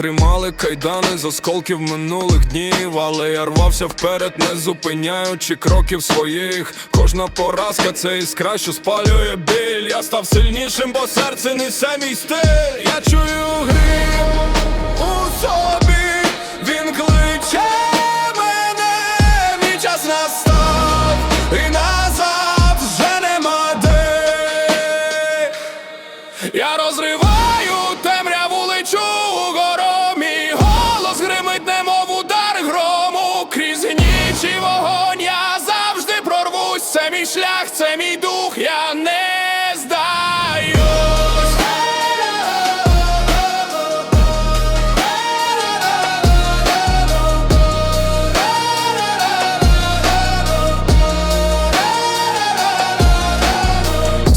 тримали кайдани з осколків минулих днів, але я рвався вперед, не зупиняючи кроків своїх. Кожна поразка це іскра, що спалює біль. Я став сильнішим, бо серце несе мій стиль. Я чую грім у собі, він кличе мене, мій час настав, і назад вже нема де. Я розриваю Це мій шлях, це мій дух, я не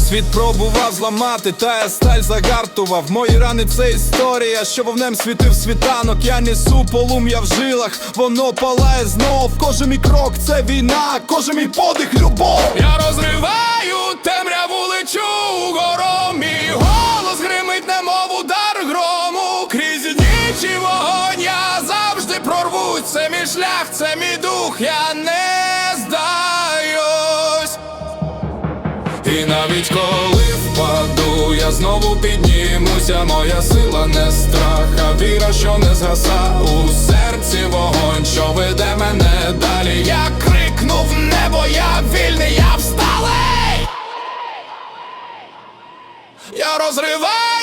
Світ пробував зламати, та я сталь загартував. Мої рани це історія, що вовнем світив світанок. Я несу полум'я в жилах, воно палає знов. Кожен мій крок це війна, кожен мій подих любов. Я розриваю темряву лечу угору. Мій голос гримить, немов удар грому. Крізь ніч і вогонь я завжди прорвусь. Це мій шлях, це мій дух, я не І навіть коли впаду, я знову піднімуся, моя сила не страх, а віра, що не згаса у серці вогонь, що веде мене далі. Я крикнув небо, я вільний, я всталий. Я розриваю